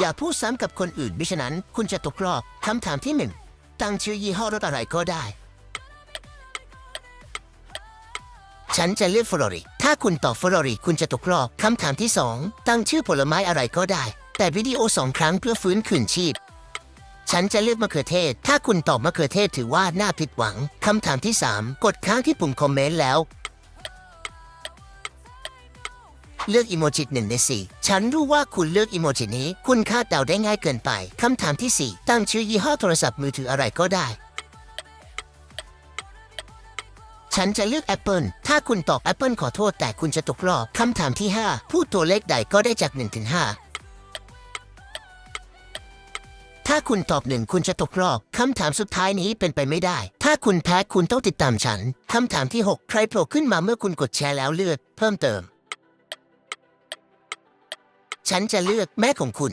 อย่าพูดซ้ำกับคนอื่นมิฉะนั้น คุณจะตกรอบคำถามที่หนึ่งตั้งชื่อยี่ห้อรถอะไรก็ได้ ฉันจะเลือกฟลอรีถ้าคุณตอบฟลอรีคุณจะตกรอบคำถามที่สองตั้งชื่อผลไม้อะไรก็ได้ แต่วิดีโอสองครั้งเพื่อฟื้นคืนชีพ ฉันจะเลือกมะเขือเทศ ถ้าคุณตอบมะเขือเทศถือว่าน่าผิดหวังคำถามที่3กดค้างที่ปุ่มคอมเมนต์แล้ว เลือกอีโมจิหนึ่งในสี่ฉันรู้ว่าคุณเลือกอีโมจินี้ คุณคาดเดาได้ง่ายเกินไปคำถามที่ 4 ตั้งชื่อยี่ห้อโทรศัพท์มือถืออะไรก็ได้ ฉันจะเลือก Apple ถ้าคุณตอบ Apple ขอโทษแต่คุณจะตกรอบคำถามที่ 5 พูดตัวเลขใดก็ได้จาก1ถึง5ถ้าคุณตอบหนึ่งคุณจะตกรอบ คำถามสุดท้ายนี้เป็นไปไม่ได้ ถ้าคุณแพ้คุณต้องติดตามฉัน คำถามที่ 6 ใครโผล่ขึ้นมาเมื่อคุณกดแชร์แล้วเลือกเพิ่มเติม ฉันจะเลือกแม่ของคุณ